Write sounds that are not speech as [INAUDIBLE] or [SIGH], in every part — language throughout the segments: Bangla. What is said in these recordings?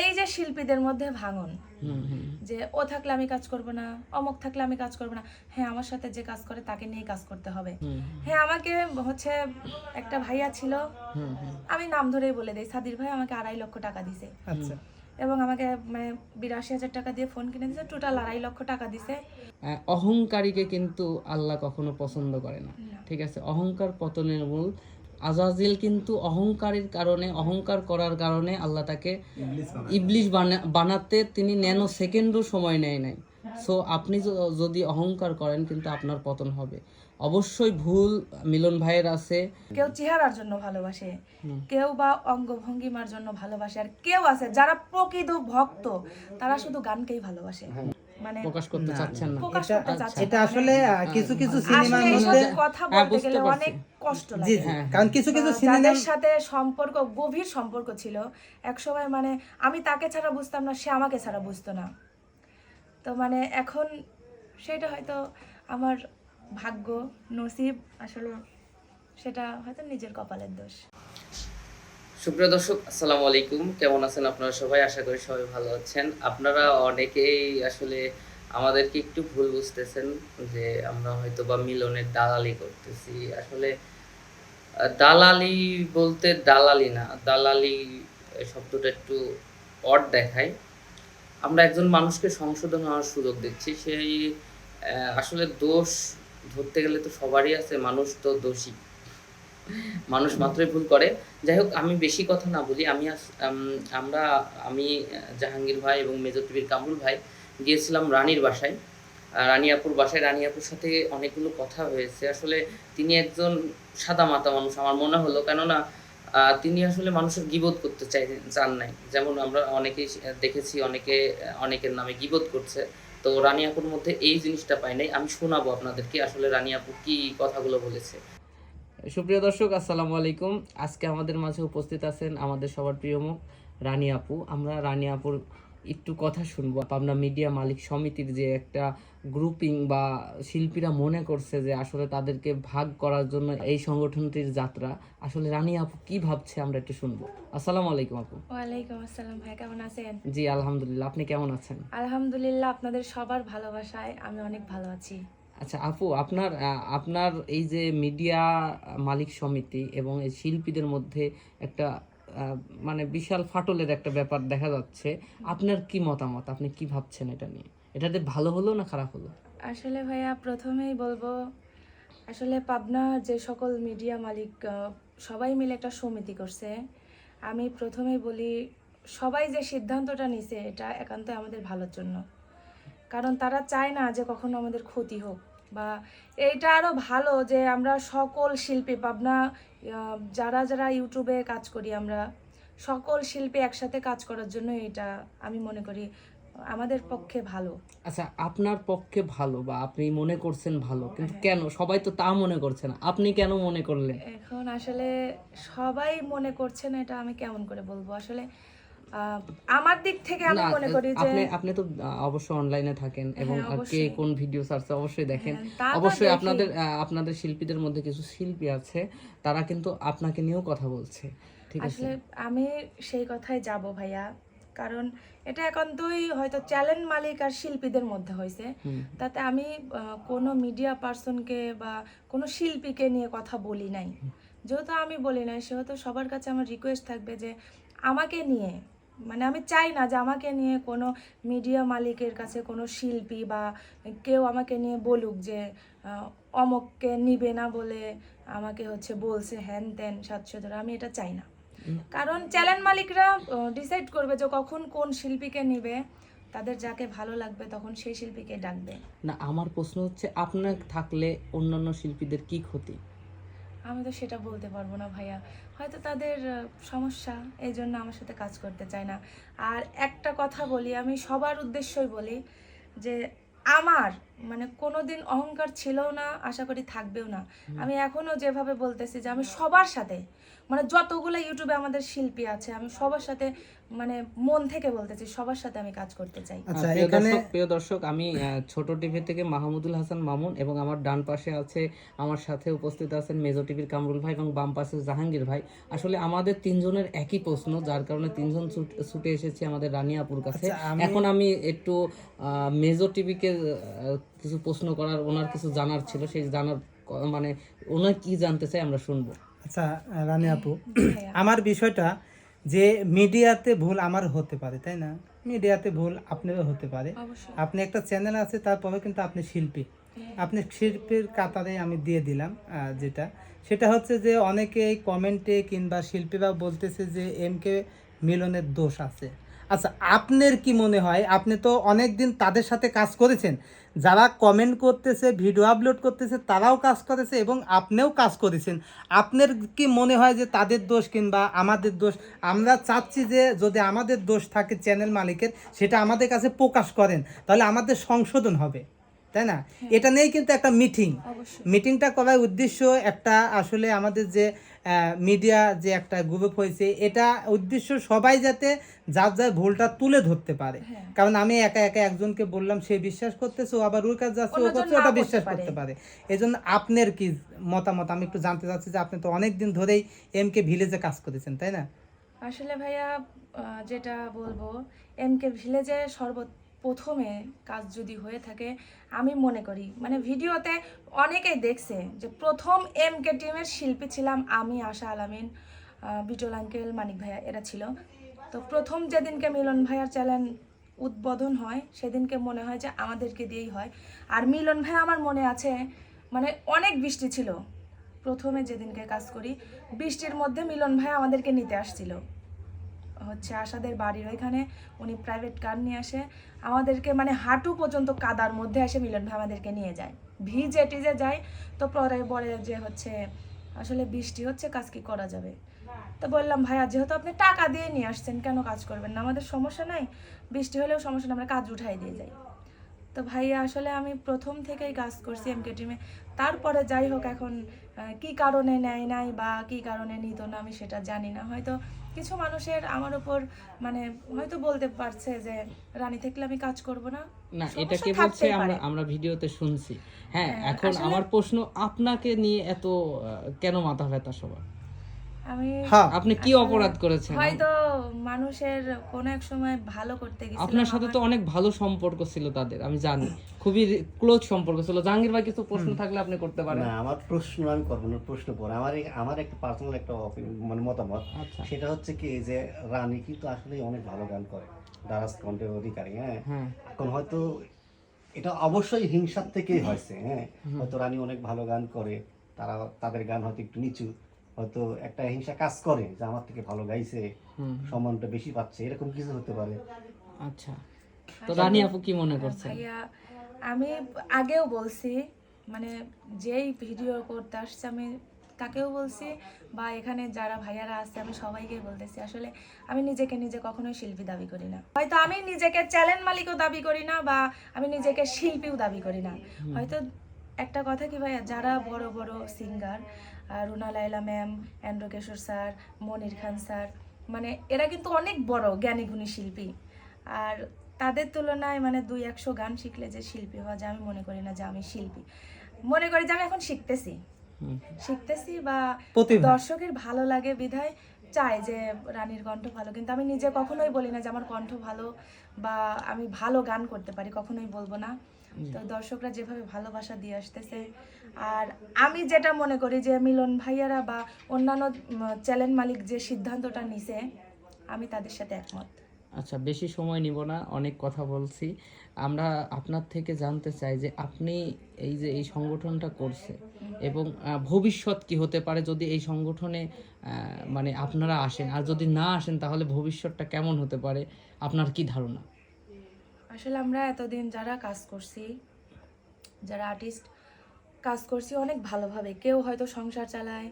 এই যে শিল্পীদের মধ্যে ভাঙন যে ও থাকলে আমি কাজ করব না অমুক থাকলে আমি কাজ করব না হ্যাঁ আমার সাথে যে কাজ করে তাকে নিয়ে কাজ করতে হবে। হ্যাঁ আমাকে হচ্ছে একটা ভাইয়া ছিল আমি নাম ধরেই বলে দিই সাদির ভাই আমাকে আড়াই লক্ষ টাকা দিছে। আচ্ছা। এবং আমাকে মানে বিরাশি হাজার টাকা দিয়ে ফোন কিনে দিছে টোটাল আড়াই লক্ষ টাকা দিছে। অহংকারীকে কিন্তু আল্লাহ কখনো পছন্দ করে না। ঠিক আছে অহংকার পতনের মূল আজাজিল কিন্তু অহংকারের কারণে অহংকার করার কারণে আল্লাহ তাকে ইবলিশ বানাতে তিনি ন্যানো সেকেন্ডও সময় নেয় নাই। সো আপনি যদি অহংকার করেন কিন্তু আপনার পতন হবে। অবশ্যই ভুল মিলন ভাইয়ের আছে। কেউ চেহারার জন্য ভালোবাসে কেউ বা অঙ্গভঙ্গিমার জন্য ভালোবাসে আর কেউ আছে যারা প্রকৃত ভক্ত তারা শুধু গানকেই ভালোবাসে। মানে প্রকাশ করতে চাচ্ছেন না। এটা। আসলে কিছু কিছু সিনেমার মধ্যে কথা হ্যাঁ, বলতে গেলে অনেক কষ্ট লাগে। কারণ কিছু কিছু আহ, সিনেমা যাদের সাথে সম্পর্ক গভীর সম্পর্ক ছিল এক সময় মানে আমি তাকে ছাড়া বুঝতাম না সে আমাকে ছাড়া বুঝতো না। তো মানে এখন সেটা হয়তো আমার ভাগ্য নসিব আসলে সেটা হয়তো নিজের কপালের দোষ। সুপ্রিয় দর্শক, আসসালামু আলাইকুম। কেমন আছেন আপনারা সবাই? আশা করি সবাই ভালো আছেন। আপনারা অনেকেই আসলে আমাদেরকে একটু ভুল বুঝতেছেন যে আমরা হয়তো বা মিলনের দালালি করতেছি। আসলে দালালি বলতে দালালি না, দালালি শব্দটা একটু অড দেখায়। আমরা একজন মানুষকে সংশোধন হওয়ার সুযোগ দিচ্ছি। সেই আসলে দোষ ধরতে গেলে তো সবারই আছে, মানুষ তো দোষী। মানুষ মাত্রই ভুল করে। যাই হোক আমি বেশি কথা না বলি। আমি আমরা আমি জাহাঙ্গীর ভাই এবং মেজর টিভির কামরুল ভাই গিয়েছিলাম রানীর বাসায়। আহ, রানী আপুর বাসায়। রানী আপুর সাথে অনেকগুলো কথা হয়েছে। আসলে তিনি একজন সাদা মাতা মানুষ আমার মনে হলো। কেননা তিনি আসলে মানুষের গিবোধ করতে চাই চান নাই। যেমন আমরা অনেকেই দেখেছি অনেকে অনেকের নামে গিবোধ করছে। তো রানী আপুর মধ্যে এই জিনিসটা পাই নাই। আমি শোনাবো আপনাদেরকে আসলে রানী আপু কি কথাগুলো বলেছে। সুপ্রিয় দর্শক আসসালামু আলাইকুম। আজকে আমাদের মাঝে উপস্থিত আছেন আমাদের সবার প্রিয় মুখ রানী আপু। আমরা রানী আপুর একটু কথা শুনব। পাবনা মিডিয়া মালিক সমিতির যে একটা গ্রুপিং বা শিল্পীরা মনে করছে যে আসলে তাদেরকে ভাগ করার জন্য এই সংগঠনটির যাত্রা আসলে রানী আপু কি ভাবছে আমরা একটু শুনব। আসসালামু আলাইকুম আপু। ওয়ালাইকুম আসসালাম ভাই কেমন আছেন? জি আলহামদুলিল্লাহ। আপনি কেমন আছেন? আলহামদুলিল্লাহ আপনাদের সবার ভালোবাসায় আমি অনেক ভালো আছি। আচ্ছা আপু, আপনার আপনার এই যে মিডিয়া মালিক সমিতি এবং এই শিল্পীদের মধ্যে একটা মানে বিশাল ফাটলের একটা ব্যাপার দেখা যাচ্ছে, আপনার কি মতামত? আপনি কি ভাবছেন এটা নিয়ে? এটাতে ভালো হলো না খারাপ হলো? আসলে ভাইয়া, প্রথমেই বলব, আসলে পাবনা যে সকল মিডিয়া মালিক সবাই মিলে একটা সমিতি করছে। আমি প্রথমেই বলি, সবাই যে সিদ্ধান্তটা নিছে, এটা একান্ত আমাদের ভালোর জন্য। কারণ তারা চায় না যে কখনো আমাদের ক্ষতি হোক। বা এইটা আরও ভালো যে আমরা সকল শিল্পী পাবনা যারা যারা ইউটিউবে কাজ করি আমরা সকল শিল্পী একসাথে কাজ করার জন্য এটা আমি মনে করি আমাদের পক্ষে ভালো। আচ্ছা আপনার পক্ষে ভালো বা আপনি মনে করছেন ভালো কিন্তু কেন? সবাই তো তা মনে করছে না। আপনি কেন মনে করলেন? এখন আসলে সবাই মনে করছে না এটা আমি কেমন করে বলব। আসলে আমার দিক থেকে আমি মনে করি যে আপনি আপনি তো অবশ্যই অনলাইনে থাকেন এবং হ্যাঁ, কে। কোন ভিডিও সার্চে অবশ্যই দেখেন। হ্যাঁ, অবশ্যই আপনাদের আপনাদের শিল্পীদের মধ্যে কিছু শিল্পী আছে তারা কিন্তু আপনাকে নিয়েও কথা বলছে ঠিক আছে? আসলে আমি সেই কথাই যাব ভাইয়া কারণ এটা এখন একান্তই হয়তো চ্যালেঞ্জ মালিক আর শিল্পীদের মধ্যে হয়েছে তাতে আমি কোনো মিডিয়া পার্সনকে বা কোনো শিল্পীকে নিয়ে কথা বলি নাই। যেহেতু আমি বলি নাই সেহেতু সবার কাছে আমার রিকোয়েস্ট থাকবে যে আমাকে নিয়ে মানে আমি চাই না যে আমাকে নিয়ে কোনো মিডিয়া মালিকের কাছে কোনো শিল্পী বা কেউ আমাকে নিয়ে বলুক যে অমককে নিবে না বলে আমাকে হচ্ছে বলছে হ্যান ত্যান সাতশো ধরে। আমি এটা চাই না। কারণ চ্যানেল মালিকরা ডিসাইড করবে যে কখন কোন শিল্পীকে নিবে তাদের যাকে ভালো লাগবে তখন সেই শিল্পীকে ডাকবে। না আমার প্রশ্ন হচ্ছে আপনার থাকলে অন্যান্য শিল্পীদের কি ক্ষতি? আমি তো সেটা বলতে পারব না ভাইয়া। হয়তো তাদের সমস্যা এই জন্য আমার সাথে কাজ করতে চায় না। আর একটা কথা বলি আমি সবার উদ্দেশ্যই বলি যে আমার মানে কোনো দিন অহংকার ছিল না আশা করি থাকবেও না। আমি এখনও যেভাবে বলতেছি যে আমি সবার সাথে মানে যতগুলো ইউটিউবে আমাদের শিল্পী আছে আমি সবার সাথে মানে মন থেকে বলতেছি সবার সাথে আমি কাজ করতে চাই। আচ্ছা এখানে দর্শক প্রিয় দর্শক আমি ছোট টিভি থেকে মাহমুদুল হাসান মামুন এবং আমার ডান পাশে আছে আমার সাথে উপস্থিত আছেন মেজো টিভির কামরুল ভাই এবং বাম পাশে জাহাঙ্গীর ভাই। আসলে আমাদের তিনজনের একই প্রশ্ন যার কারণে তিনজন ছুটে এসেছি আমাদের রানিয়াপুর কাছে। আচ্ছা, এখন আমি একটু আহ, মেজো টিভিকে আহ, কিছু প্রশ্ন করার ওনার কিছু জানার ছিল সেই জানার মানে ওনার কি জানতে চাই আমরা শুনব। আচ্ছা রানী আপু [CLEARS THROAT] আমার বিষয়টা যে মিডিয়াতে ভুল আমার হতে পারে তাই না? মিডিয়াতে ভুল আপনারও হতে পারে। আপনি একটা চ্যানেল আছে তারপরে কিন্তু আপনি শিল্পী। আপনি শিল্পীর কাতারে আমি দিয়ে দিলাম যেটা। সেটা হচ্ছে যে অনেকে কমেন্টে কিংবা শিল্পীরা বলতেছে যে এম কে মিলনের দোষ আছে। আচ্ছা আপনার কি মনে হয়? আপনি তো অনেক দিন তাদের সাথে কাজ করেছেন। যারা কমেন্ট করতেছে ভিডিও আপলোড করতেছে, তারাও কাজ করেছে এবং আপনিও কাজ করেছেন। আপনার কি মনে হয় যে তাদের দোষ কিংবা আমাদের দোষ? আমরা চাচ্ছি যে যদি আমাদের দোষ থাকে চ্যানেল মালিকের, সেটা আমাদের কাছে প্রকাশ করেন, তাহলে আমাদের সংশোধন হবে। তাই না? এটা নিয়েই কিন্তু একটা মিটিং মিটিংটা করার উদ্দেশ্য একটা আসলে আমাদের যে মিডিয়া যে একটা গ্রুপ হয়েছে এটা উদ্দেশ্য সবাই যাতে যার যার ভুলটা তুলে ধরতে পারে। হ্যাঁ। কারণ আমি একা একা একজনকে বললাম সে বিশ্বাস করতেছে ও আবার ওর কাছে যাচ্ছে ও করছে ওটা বিশ্বাস করতে পারে। এই জন্য আপনার কি মতামত? আমি একটু জানতে চাচ্ছি যে আপনি তো অনেক দিন ধরেই এম কে ভিলেজে কাজ করেছেন তাই না? আসলে ভাইয়া যেটা বলব এম কে ভিলেজে সর্বপ্রথমে কাজ যদি হয়ে থাকে, আমি মনে করি মানে ভিডিওতে অনেকেই দেখছে যে প্রথম এম কে টিমের শিল্পী ছিলাম আমি, আশা আলামিন বিটল আঙ্কেল মানিক ভাইয়া, এরা ছিল। তো প্রথম যেদিনকে মিলন ভাইয়ার চ্যানেল উদ্বোধন হয়, সেদিনকে মনে হয় যে আমাদেরকে দিয়েই হয়। আর মিলন ভাই আমার মনে আছে মানে অনেক বৃষ্টি ছিল। প্রথমে যেদিনকে কাজ করি, বৃষ্টির মধ্যে মিলন ভাই আমাদেরকে নিতে আসছিল। হচ্ছে আশাদের বাড়ির ওইখানে উনি প্রাইভেট কার নিয়ে আসে। আমাদেরকে মানে হাঁটু পর্যন্ত কাদার মধ্যে এসে মিলন ভাই আমাদেরকে নিয়ে যায়। ভিজে টিজে যায়। তো পরে বলে যে হচ্ছে, আসলে বৃষ্টি হচ্ছে, কাজ কি করা যাবে? তো বললাম, ভাইয়া, যেহেতু আপনি টাকা দিয়ে নিয়ে আসছেন, কেন কাজ করবেন না? আমাদের সমস্যা নাই। বৃষ্টি হলেও সমস্যা না আমরা কাজ উঠাই দিয়ে যাই। তো ভাইয়া, আসলে আমি প্রথম থেকেই কাজ করছি এমকে টিমে তারপরে যাই হোক, এখন কি কারণে নেয় নাই বা কি কারণে নিত না, আমি সেটা জানি না। হয়তো কিছু মানুষের আমার উপর মানে হয়তো বলতে পারছে যে রানী থাকলে আমি কাজ করব না। না এটা কে বলছে আমরা। আমরা ভিডিওতে শুনছি। হ্যাঁ হ্যাঁ, এখন আমার প্রশ্ন আপনাকে নিয়ে এত কেন মাথা ব্যথা সবার? আমি হ্যাঁ। আপনি কি অপরাধ করেছেন? হয়তো মানুষের কোনো এক সময় ভালো করতে গেছিলাম আপনার সাথে তো অনেক ভালো সম্পর্ক ছিল তাদের আমি জানি। খুবই ক্লোজ সম্পর্ক ছিল। জাহাঙ্গীর ভাই কিছু প্রশ্ন থাকলে আপনি করতে পারেন। না আমার প্রশ্ন আমি করব না প্রশ্ন পরে আমার এই- আমার একটা পার্সোনাল একটা মানে মতামত। আচ্ছা। সেটা হচ্ছে কি যে রানী কিন্তু আসলে অনেক ভালো গান করে। দারাজ কণ্ঠের অধিকারী হ্যাঁ? হ্যাঁ। এখন হয়তো এটা অবশ্যই হিংসার থেকেই হয়েছে হ্যাঁ? হয়তো রানী অনেক ভালো গান করে তারা তাদের গান হয়তো একটু নিচু। হয়তো একটা হিংসা কাজ করে যে আমার থেকে ভালো গাইছে সম্মানটা বেশি পাচ্ছে এরকম কিছু হতে পারে। আচ্ছা। তো রানী আপু কি মনে করছেন? আমি আগেও বলছি মানে যেই ভিডিও করতে আসছে আমি তাকেও বলছি বা এখানে যারা ভাইয়ারা আছে আমি সবাইকে বলতেছি আসলে আমি নিজেকে নিজে কখনোই শিল্পী দাবি করি না। হয়তো আমি নিজেকে চ্যানেল মালিকও দাবি করি না বা আমি নিজেকে শিল্পীও দাবি করি না। হয়তো একটা কথা কি ভাইয়া যারা বড় বড় সিঙ্গার রুনা লাইলা ম্যাম অ্যান্ড্রকেশ্বর স্যার মনির খান স্যার। মানে এরা কিন্তু অনেক বড় জ্ঞানী গুণী শিল্পী। আর তাদের তুলনায় মানে দুই একশো গান শিখলে যে শিল্পী হওয়া যায় আমি মনে করি না যে আমি শিল্পী। মনে করি যে আমি এখন শিখতেছি। শিখতেছি বা দর্শকের ভালো লাগে বিধায় চাই যে রানীর কণ্ঠ ভালো কিন্তু আমি নিজে কখনোই বলি না যে আমার কণ্ঠ ভালো বা আমি ভালো গান করতে পারি কখনোই বলব না। তো দর্শকরা যেভাবে ভালোবাসা দিয়ে আসতেছে আর আমি যেটা মনে করি যে মিলন ভাইয়ারা বা অন্যান্য চ্যানেল মালিক যে সিদ্ধান্তটা নিছে আমি তাদের সাথে একমত। আচ্ছা বেশি সময় নিব না, অনেক কথা বলছি। আমরা আপনার থেকে জানতে চাই যে আপনি এই যে এই সংগঠনটা করছে এবং ভবিষ্যৎ কি হতে পারে যদি এই সংগঠনে মানে আপনারা আসেন। আর যদি না আসেন তাহলে ভবিষ্যৎটা কেমন হতে পারে? আপনার কি ধারণা? আসলে আমরা এতদিন যারা কাজ করছি, যারা আর্টিস্ট কাজ করছি অনেক ভালোভাবে। কেউ হয়তো সংসার চালায়,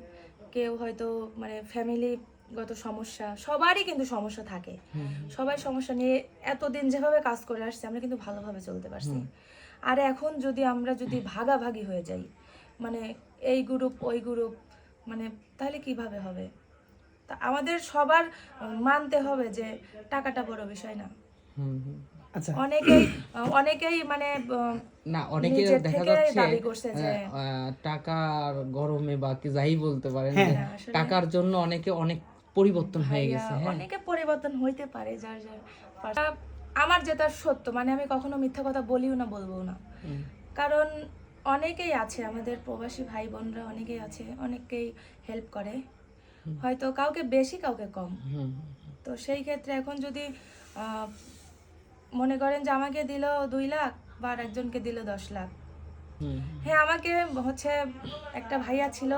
কেউ হয়তো মানে ফ্যামিলিগত সমস্যা সবারই কিন্তু সমস্যা থাকে। সবাই সমস্যা নিয়ে এতদিন যেভাবে কাজ করে আসছে আমরা কিন্তু ভালোভাবে চলতে পারছি। আর এখন যদি আমরা যদি ভাগাভাগি হয়ে যাই মানে এই গ্রুপ ওই গ্রুপ মানে তাহলে কীভাবে হবে? তা আমাদের সবার মানতে হবে যে টাকাটা বড় বিষয় না। আচ্ছা। অনেকেই অনেকেই মানে আহ, না অনেকে দেখা যাচ্ছে দাবি করছে যে আহ, আহ, টাকার গরমে বা যাই বলতে পারেন হ্যাঁ, হ্যাঁ, টাকার জন্য অনেকে অনেক পরিবর্তন হয়ে গেছে হ্যাঁ। অনেকে পরিবর্তন হইতে পারে যার যার আমার যেটা সত্য মানে আমি কখনো মিথ্যা কথা বলিও না বলব না। কারণ অনেকেই আছে আমাদের প্রবাসী ভাই বোনরা অনেকেই আছে অনেকেই হেল্প করে। হয়তো কাউকে বেশি কাউকে কম। তো সেই ক্ষেত্রে এখন যদি আহ, মনে করেন যে আমাকে দিল দুই লাখ বা একজনকে দিল দশ লাখ হ্যাঁ আমাকে হচ্ছে একটা ভাইয়া ছিল।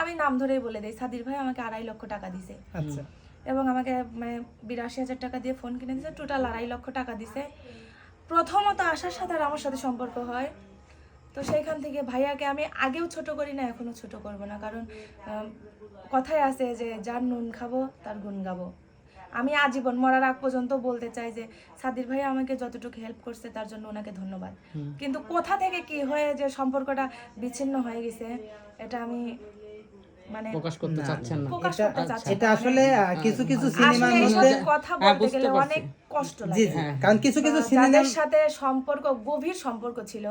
আমি নাম ধরেই বলে দিই। সাদির ভাই আমাকে আড়াই লক্ষ টাকা দিছে। আচ্ছা। এবং আমাকে মানে বিরাশি হাজার টাকা দিয়ে ফোন কিনে দিয়েছে টোটাল আড়াই লক্ষ টাকা দিছে। প্রথমত আসার সাথে আর আমার সাথে সম্পর্ক হয়। তো সেইখান থেকে ভাইয়াকে আমি আগেও ছোট করি না এখনও ছোট করব না। কারণ কথায় আছে যে যার নুন খাব তার গুণ গাবো। আমি আজীবন মরার আগ পর্যন্ত বলতে চাই যে সাদির ভাই আমাকে যতটুকু হেল্প করছে তার জন্য ওনাকে ধন্যবাদ। কিন্তু কোথা থেকে কি হয়ে যে সম্পর্কটা বিচ্ছিন্ন হয়ে গেছে এটা আমি মানে প্রকাশ করতে চাচ্ছেন না। এটা করতে চাচ্ছি এটা না। আসলে কিছু কিছু সিনেমার মধ্যে কথা হ্যাঁ, বলতে গেলে অনেক কষ্ট লাগে। কারণ কিছু সাথে সম্পর্ক গভীর সম্পর্ক ছিল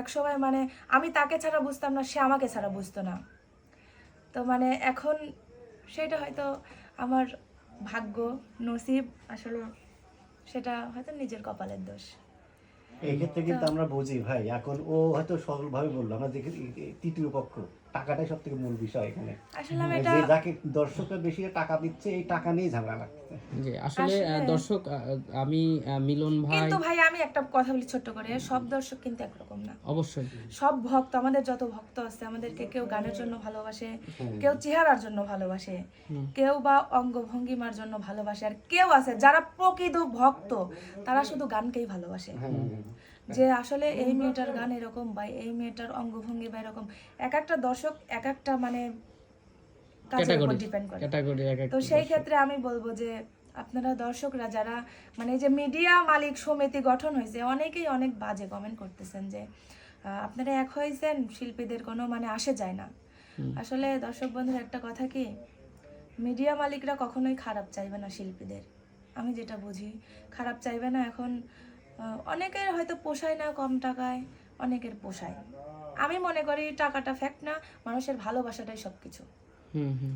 এক সময় মানে আমি তাকে ছাড়া বুঝতাম না সে আমাকে ছাড়া বুঝতো না। তো মানে এখন সেটা হয়তো আমার ভাগ্য নসিব আসলে সেটা হয়তো নিজের কপালের দোষ। এই ক্ষেত্রে কিন্তু আমরা বুঝি ভাই এখন ও হয়তো সরলভাবে বলল আমরা দেখি তৃতীয় পক্ষ। টাকাটাই সব থেকে মূল বিষয় এখানে। আসলে আমি এটা যে যাকে দর্শকরা বেশি টাকা দিচ্ছে এই টাকা নিয়ে ঝামেলা লাগছে জি আসলে দর্শক আমি মিলন ভাই কিন্তু ভাই আমি একটা কথা বলি ছোট্ট করে। সব দর্শক কিন্তু একরকম না। অবশ্যই। সব ভক্ত আমাদের যত ভক্ত আছে আমাদেরকে কেউ গানের জন্য ভালোবাসে কেউ চেহারার জন্য ভালোবাসে কেউ বা অঙ্গভঙ্গিমার জন্য ভালোবাসে আর কেউ আছে যারা প্রকৃত ভক্ত তারা শুধু গানকেই ভালোবাসে। যে আসলে এই মেয়েটার গান এরকম বা এই মেয়েটার অঙ্গভঙ্গি বা এরকম এক একটা দর্শক এক একটা মানে কাজের উপর ডিপেন্ড করে। ক্যাটাগরি এক এক তো সেই ক্ষেত্রে আমি বলব যে আপনারা দর্শকরা যারা মানে যে মিডিয়া মালিক সমিতি গঠন হয়েছে অনেকেই অনেক বাজে কমেন্ট করতেছেন যে আপনারা এক হয়েছেন শিল্পীদের কোনো মানে আসে যায় না। আসলে দর্শক বন্ধুর একটা কথা কি মিডিয়া মালিকরা কখনোই খারাপ চাইবে না শিল্পীদের। আমি যেটা বুঝি খারাপ চাইবে না এখন অনেকের হয়তো পোষায় না কম টাকায় অনেকের পোষায়। আমি মনে করি টাকাটা ফ্যাক্ট না মানুষের ভালোবাসাটাই সব কিছু হুম। হুম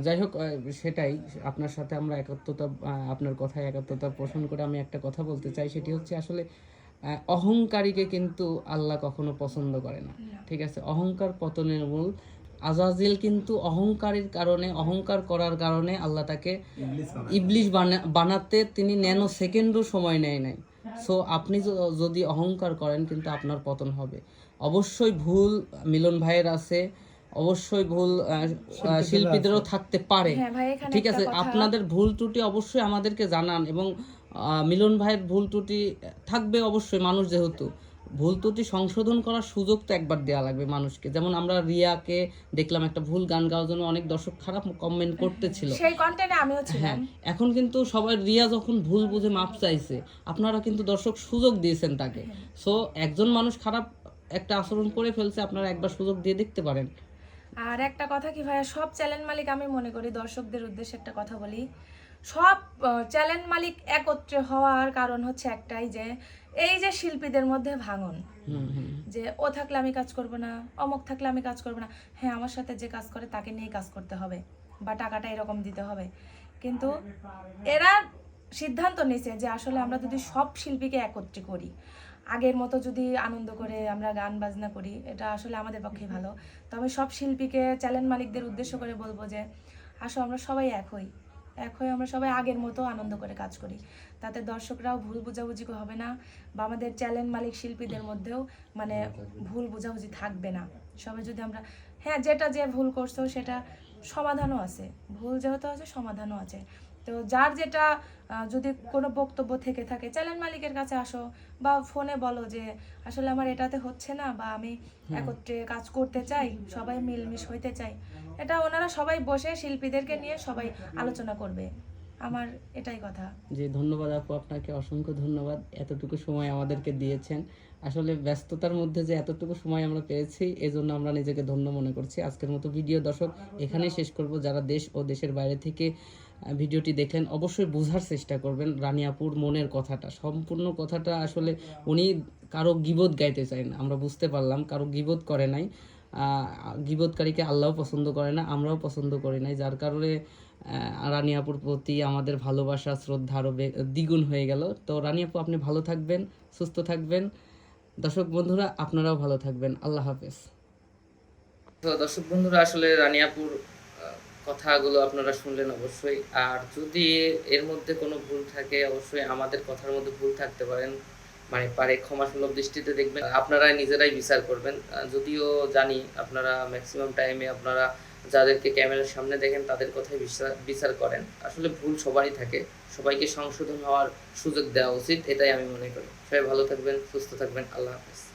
যাই হোক সেটাই। আপনার সাথে আমরা একাত্মতা আপনার কথায় একাত্মতা পোষণ করে আমি একটা কথা বলতে চাই সেটি হচ্ছে আসলে অহংকারীকে কিন্তু আল্লাহ কখনো পছন্দ করে না। ঠিক আছে? অহংকার পতনের মূল আজাজিল কিন্তু অহংকারের কারণে অহংকার করার কারণে আল্লাহ তাকে ইবলিশ বানা- বানাতে তিনি ন্যানো সেকেন্ডও সময় নেয় নাই। সো আপনি যদি অহংকার করেন কিন্তু আপনার পতন হবে। অবশ্যই ভুল মিলন ভাইয়ের আছে অবশ্যই ভুল শিল্পীদেরও থাকতে পারে। হ্যাঁ ভাই এখানে ঠিক আছে আপনাদের ভুল ত্রুটি অবশ্যই আমাদেরকে জানান এবং আহ, মিলন ভাইয়ের ভুল ত্রুটি থাকবে অবশ্যই মানুষ যেহেতু। ভুল ত্রুটি সংশোধন করার সুযোগ তো একবার দেওয়া লাগবে মানুষকে। যেমন আমরা রিয়াকে দেখলাম একটা ভুল গান গাওয়ার জন্য অনেক দর্শক খারাপ কমেন্ট করতেছিল। [LAUGHS] সেই কন্টেন্টে আমিও হ্যাঁ ছিলাম। এখন কিন্তু সবাই রিয়া যখন ভুল বুঝে মাপ চাইছে আপনারা কিন্তু দর্শক সুযোগ দিয়েছেন তাকে। সো একজন মানুষ খারাপ একটা আচরণ করে ফেলছে আপনারা একবার সুযোগ দিয়ে দেখতে পারেন। আর একটা কথা কি ভাইয়া সব চ্যানেল মালিক আমি মনে করি দর্শকদের উদ্দেশ্যে একটা কথা বলি। সব চ্যানেল মালিক একত্রে হওয়ার কারণ হচ্ছে একটাই যে এই যে শিল্পীদের মধ্যে ভাঙন যে ও থাকলে আমি কাজ করব না অমুক থাকলে আমি কাজ করব না হ্যাঁ আমার সাথে যে কাজ করে তাকে নিয়েই কাজ করতে হবে বা টাকাটা এরকম দিতে হবে। কিন্তু এরা সিদ্ধান্ত নিয়েছে যে আসলে আমরা যদি সব শিল্পীকে একত্রে করি আগের মতো যদি আনন্দ করে আমরা গান বাজনা করি এটা আসলে আমাদের পক্ষে ভালো। তবে সব শিল্পীকে চ্যানেল মালিকদের উদ্দেশ্য করে বলব যে আসো আমরা সবাই এক হই। এক হয়ে আমরা সবাই আগের মতো আনন্দ করে কাজ করি। তাতে দর্শকরাও ভুল বোঝাবুঝি হবে না বা আমাদের চ্যানেল মালিক শিল্পীদের মধ্যেও মানে ভুল বোঝাবুঝি থাকবে না। সবাই যদি আমরা হ্যাঁ যেটা যে ভুল করছ সেটা সমাধানও আছে। ভুল যেহেতু আছে সমাধানও আছে। তো যার যেটা যদি কোনো বক্তব্য থেকে থাকে চ্যানেল মালিকের কাছে আসো বা ফোনে বলো যে আসলে আমার এটাতে হচ্ছে না বা আমি একত্রে কাজ করতে চাই সবাই মিলমিশ হইতে চাই। এটা ওনারা সবাই বসে শিল্পীদেরকে নিয়ে সবাই আলোচনা করবে। আমার এটাই কথা। যে ধন্যবাদ আপু আপনাকে অসংখ্য ধন্যবাদ এতটুকু সময় আমাদেরকে দিয়েছেন। আসলে ব্যস্ততার মধ্যে যে এতটুকু সময় আমরা পেয়েছি এজন্য আমরা নিজেকে ধন্য মনে করছি। আজকের মতো ভিডিও দর্শক এখানেই শেষ করব। যারা দেশ ও দেশের বাইরে থেকে ভিডিওটি দেখলেন অবশ্যই বোঝার চেষ্টা করবেন রানিয়াপুর মনের কথাটা। সম্পূর্ণ কথাটা আসলে উনি কারও গিবত গাইতে চান আমরা বুঝতে পারলাম। কারও গিবোধ করে নাই। গিবতকারীকে আল্লাহও পছন্দ করে না আমরাও পছন্দ করি নাই যার কারণে আহ, রানিয়াপুর প্রতি আমাদের ভালোবাসা শ্রদ্ধা আরও দ্বিগুণ হয়ে গেল। তো রানিয়াপু আপনি ভালো থাকবেন সুস্থ থাকবেন। দর্শক বন্ধুরা আপনারাও ভালো থাকবেন। আল্লাহ হাফেজ। তো দর্শক বন্ধুরা আসলে রানিয়াপুর কথাগুলো আপনারা শুনলেন অবশ্যই। আর যদি এর মধ্যে কোনো ভুল থাকে অবশ্যই আমাদের কথার মধ্যে ভুল থাকতে পারেন। মানে পারে ক্ষমাসুলভ দৃষ্টিতে দেখবেন আপনারা নিজেরাই বিচার করবেন। যদিও জানি আপনারা ম্যাক্সিমাম টাইমে আপনারা যাদেরকে ক্যামেরার সামনে দেখেন, তাদের কথাই বিচার বিচার করেন। আসলে ভুল সবারই থাকে। সবাইকে সংশোধন হওয়ার সুযোগ দেওয়া উচিত, এটাই আমি মনে করি। সবাই ভালো থাকবেন, সুস্থ থাকবেন। আল্লাহ হাফেজ।